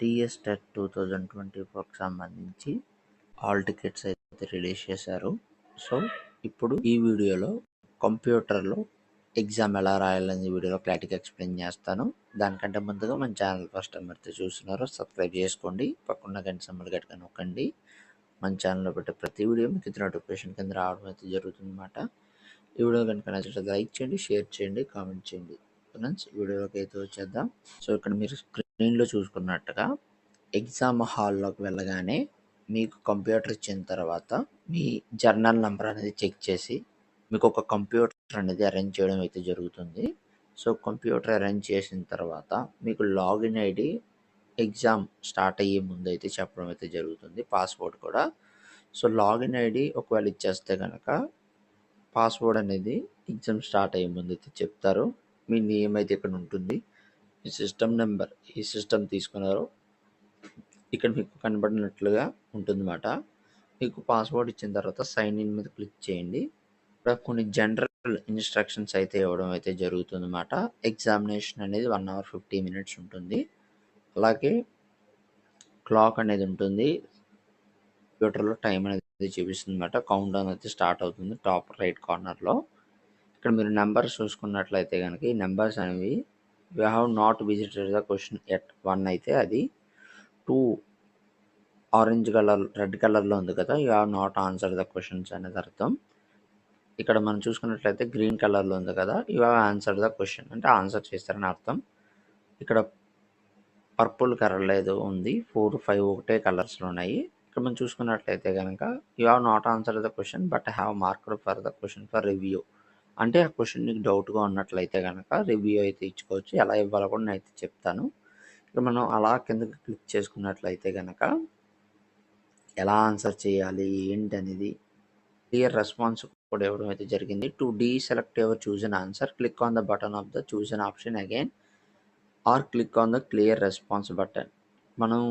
TS TET two thousand twenty ఫోర్కి సంబంధించి hall tickets అయితే రిలీజ్ చేశారు. సో ఇప్పుడు ఈ వీడియోలో కంప్యూటర్లో ఎగ్జామ్ ఎలా రాయాలని వీడియోలో క్లారిటీగా ఎక్స్ప్లెయిన్ చేస్తాను. దానికంటే ముందుగా మన ఛానల్ ఫస్ట్ టైం అయితే చూస్తున్నారో సబ్స్క్రైబ్ చేసుకోండి. పక్కన గంట సమ్మలు గట్టిగా నొక్కండి. మన ఛానల్లో పెట్టే ప్రతి వీడియో మీకు ఇది నోటిఫికేషన్ కింద రావడం అయితే జరుగుతుంది అనమాట ఈ వీడియో కనుక నచ్చితే లైక్ చేయండి షేర్ చేయండి కామెంట్ చేయండి. ఫ్రెండ్స్ వీడియోలోకి అయితే వచ్చేద్దాం. సో ఇక్కడ మీరు స్క్రీన్లో చూసుకున్నట్టుగా ఎగ్జామ్ హాల్లోకి వెళ్ళగానే మీకు కంప్యూటర్ ఇచ్చిన తర్వాత మీ జర్నల్ నెంబర్ అనేది చెక్ చేసి మీకు ఒక కంప్యూటర్ అనేది అరేంజ్ చేయడం అయితే జరుగుతుంది. సో కంప్యూటర్ అరేంజ్ చేసిన తర్వాత మీకు లాగిన్ ఐడి ఎగ్జామ్ స్టార్ట్ అయ్యే ముందు అయితే చెప్పడం అయితే జరుగుతుంది. పాస్వర్డ్ కూడా. సో లాగిన్ ఐడి ఒకవేళ ఇచ్చేస్తే కనుక పాస్వర్డ్ అనేది ఎగ్జామ్ స్టార్ట్ అయ్యే ముందు అయితే చెప్తారు. మీ నేమ్ అయితే ఇక్కడ ఉంటుంది. ఈ సిస్టమ్ నెంబర్ ఈ సిస్టమ్ తీసుకున్నారు. ఇక్కడ మీకు కనబడినట్లుగా ఉంటుందన్నమాట. మీకు పాస్వర్డ్ ఇచ్చిన తర్వాత సైన్ ఇన్ మీద క్లిక్ చేయండి. ఇక్కడ కొన్ని జనరల్ ఇన్స్ట్రక్షన్స్ అయితే ఇవ్వడం అయితే జరుగుతుందన్నమాట. ఎగ్జామినేషన్ అనేది వన్ అవర్ ఫిఫ్టీ మినిట్స్ ఉంటుంది. అలాగే క్లాక్ అనేది ఉంటుంది. కంప్యూటర్లో టైం అనేది చూపిస్తుంది అనమాట కౌంట్ డౌన్ అయితే స్టార్ట్ అవుతుంది. టాప్ రైట్ కార్నర్లో ఇక్కడ మీరు నెంబర్స్ చూసుకున్నట్లయితే కనుక ఈ నెంబర్స్ అనేవి you have not visited the question at one అయితే అది టూ ఆరెంజ్ కలర్ రెడ్ కలర్లో ఉంది కదా you have not answer the questions అనేది అర్థం. ఇక్కడ మనం చూసుకున్నట్లయితే గ్రీన్ కలర్లో ఉంది కదా you have answer the question అంటే ఆన్సర్ చేస్తారని అర్థం. ఇక్కడ పర్పుల్ కలర్ ఏదో ఉంది ఫోర్ ఫైవ్ ఒకటే కలర్స్లో ఉన్నాయి. ఇక్కడ మనం చూసుకున్నట్లయితే కనుక you have not answer the question but have marked for the question for review అంటే ఆ క్వశ్చన్ నీకు డౌట్గా ఉన్నట్లయితే కనుక రివ్యూ అయితే ఇచ్చుకోవచ్చు. ఎలా ఇవ్వాలో కూడా నేను అయితే చెప్తాను. ఇక్కడ మనం అలా కిందకి క్లిక్ చేసుకున్నట్లయితే కనుక ఎలా ఆన్సర్ చేయాలి? ఏంటి అనేది క్లియర్ రెస్పాన్స్ కూడా ఇవ్వడం అయితే జరిగింది. To deselect ever chosen answer click on the button of the chosen an option again or click on the clear response button. మనం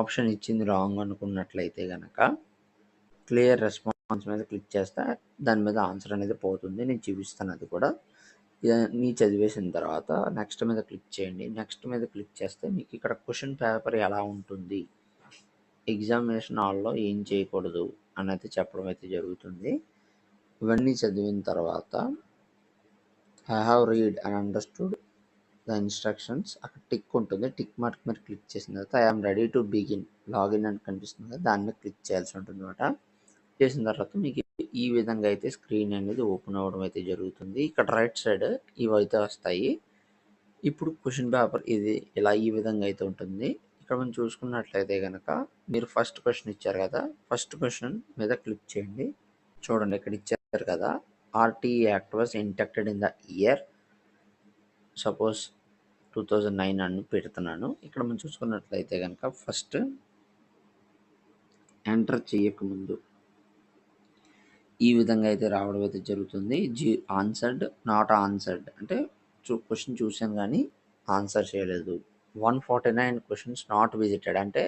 ఆప్షన్ ఇచ్చింది రాంగ్ అనుకున్నట్లయితే కనుక క్లియర్ రెస్పాన్స్ మీద క్లిక్ చేస్తే దాని మీద ఆన్సర్ అనేది పోతుంది. నేను చూపిస్తాను అది కూడా మీ చదివేసిన తర్వాత నెక్స్ట్ మీద క్లిక్ చేయండి. నెక్స్ట్ మీద క్లిక్ చేస్తే మీకు ఇక్కడ క్వశ్చన్ పేపర్ ఎలా ఉంటుంది? ఎగ్జామినేషన్ హాల్లో ఏం చేయకూడదు అనేది చెప్పడం అయితే జరుగుతుంది. ఇవన్నీ చదివిన తర్వాత I have read and understood the instructions అక్కడ టిక్ ఉంటుంది. టిక్ మార్క్ మీరు క్లిక్ చేసిన తర్వాత I'm ready to begin login అని కనిపిస్తుంది దాని మీద క్లిక్ చేయాల్సి ఉంటుంది అనమాట చేసిన తర్వాత మీకు ఈ విధంగా అయితే స్క్రీన్ అనేది ఓపెన్ అవ్వడం అయితే జరుగుతుంది. ఇక్కడ రైట్ సైడ్ ఇవి అయితే వస్తాయి. ఇప్పుడు క్వశ్చన్ పేపర్ ఇది ఇలా ఈ విధంగా అయితే ఉంటుంది. ఇక్కడ మనం చూసుకున్నట్లయితే కనుక మీరు ఫస్ట్ క్వశ్చన్ ఇచ్చారు కదా ఫస్ట్ క్వశ్చన్ మీద క్లిక్ చేయండి. చూడండి ఇక్కడ ఇచ్చారు కదా RTI act was enacted in the year. Suppose two thousand nine అని పెడుతున్నాను. ఇక్కడ మనం చూసుకున్నట్లయితే కనుక ఫస్ట్ ఎంటర్ చేయకముందు ఈ విధంగా అయితే రావడం అయితే జరుగుతుంది. జీ ఆన్సర్డ్ నాట్ ఆన్సర్డ్. అంటే చూ క్వశ్చన్ చూసాను కానీ ఆన్సర్ చేయలేదు. One forty nine questions not visited. అంటే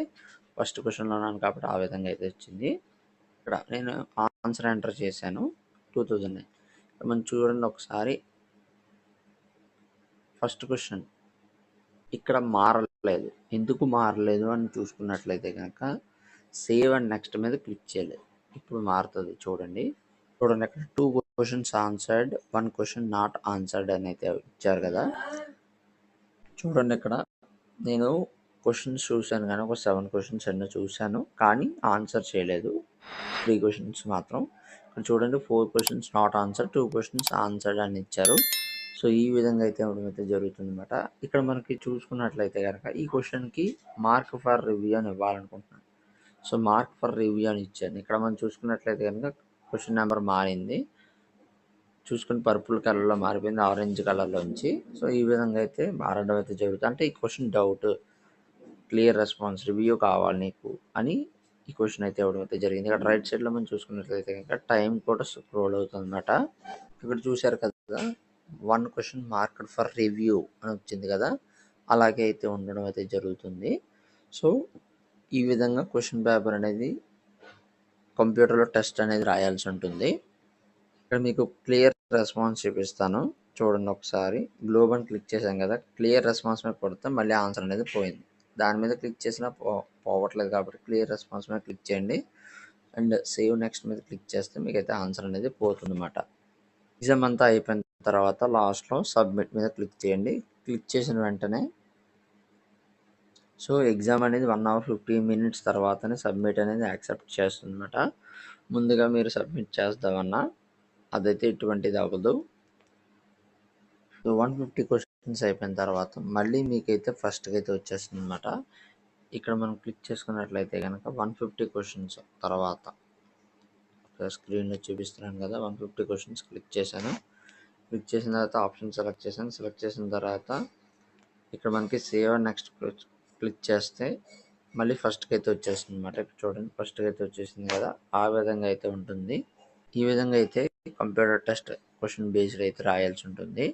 ఫస్ట్ క్వశ్చన్లో ఉన్నాను కాబట్టి ఆ విధంగా అయితే వచ్చింది. ఇక్కడ నేను ఆన్సర్ ఎంటర్ చేశాను. Two thousand nine. మనం చూడండి ఒకసారి. First question. ఇక్కడ మారలేదు. ఎందుకు మారలేదు అని చూసుకున్నట్లయితే కనుక సేవ్ అండ్ నెక్స్ట్ మీద క్లిక్ చేయలేదు ఇప్పుడు మారుతుంది. చూడండి. చూడండి ఇక్కడ two questions answered one question not answered అని అయితే ఇచ్చారు కదా. చూడండి ఇక్కడ నేను క్వశ్చన్స్ చూశాను కానీ ఒక సెవెన్ క్వశ్చన్స్ ఎన్నో చూశాను కానీ ఆన్సర్ చేయలేదు. త్రీ క్వశ్చన్స్ మాత్రం. ఇక్కడ చూడండి four questions not answer two questions answered అని ఇచ్చారు. సో ఈ విధంగా అయితే ఇవ్వడం అయితే జరుగుతుంది అనమాట ఇక్కడ మనకి చూసుకున్నట్లయితే కనుక ఈ క్వశ్చన్కి మార్క్ ఫర్ రివ్యూ అని ఇవ్వాలనుకుంటున్నాను. సో మార్క్ ఫర్ రివ్యూ అని ఇచ్చాను. ఇక్కడ మనం చూసుకున్నట్లయితే కనుక క్వశ్చన్ నెంబర్ మారింది. చూసుకుని పర్పుల్ కలర్లో మారిపోయింది ఆరెంజ్ కలర్లోంచి సో ఈ విధంగా అయితే మారడం అయితే జరుగుతుంది. అంటే ఈ question doubt clear response review కావాలి నీకు అని ఈ క్వశ్చన్ అయితే ఇవ్వడం అయితే జరిగింది. ఇక్కడ రైట్ సైడ్లో మనం చూసుకున్నట్లయితే కనుక టైం కూడా స్క్రోల్ అవుతుంది అనమాట ఇక్కడ చూశారు కదా one question marked for review అని వచ్చింది కదా అలాగే అయితే ఉండడం అయితే జరుగుతుంది. సో ఈ విధంగా క్వశ్చన్ పేపర్ అనేది కంప్యూటర్లో టెస్ట్ అనేది రాయాల్సి ఉంటుంది. ఇక్కడ మీకు క్లియర్ రెస్పాన్స్ చూపిస్తాను. చూడండి ఒకసారి. గ్లోబ్ అని క్లిక్ చేశాం కదా. క్లియర్ రెస్పాన్స్ మీద కొడితే మళ్ళీ ఆన్సర్ అనేది పోయింది. దాని మీద క్లిక్ చేసినా పో పోవట్లేదు కాబట్టి క్లియర్ రెస్పాన్స్ మీద క్లిక్ చేయండి. అండ్ సేవ్ నెక్స్ట్ మీద క్లిక్ చేస్తే మీకు అయితే ఆన్సర్ అనేది పోతుంది అనమాట ఎగ్జామ్ అంతా అయిపోయిన తర్వాత లాస్ట్లో సబ్మిట్ మీద క్లిక్ చేయండి. క్లిక్ చేసిన వెంటనే సో ఎగ్జామ్ అనేది వన్ అవర్ ఫిఫ్టీన్ మినిట్స్ తర్వాతనే సబ్మిట్ అనేది యాక్సెప్ట్ చేస్తుంది అనమాట ముందుగా మీరు సబ్మిట్ చేస్తామన్నా అదైతే ఎటువంటిది అవ్వదు. సో వన్ ఫిఫ్టీ క్వశ్చన్స్ అయిపోయిన తర్వాత మళ్ళీ మీకైతే ఫస్ట్కి అయితే వచ్చేస్తుంది అనమాట ఇక్కడ మనం క్లిక్ చేసుకున్నట్లయితే కనుక వన్ ఫిఫ్టీ క్వశ్చన్స్ తర్వాత. స్క్రీన్లో చూపిస్తున్నాను కదా వన్ ఫిఫ్టీ క్వశ్చన్స్ క్లిక్ చేశాను. క్లిక్ చేసిన తర్వాత ఆప్షన్ సెలెక్ట్ చేశాను. సెలెక్ట్ చేసిన తర్వాత ఇక్కడ మనకి సేవ్ నెక్స్ట్ క్లిక్ చేస్తే మళ్ళీ ఫస్ట్కి అయితే వచ్చేస్తుంది అనమాట ఇక్కడ చూడండి ఫస్ట్కి అయితే వచ్చేసింది కదా. ఆ విధంగా అయితే ఉంటుంది. ఈ విధంగా అయితే కంప్యూటర్ టెస్ట్ క్వశ్చన్ బేస్డ్ అయితే రాయాల్సి ఉంటుంది.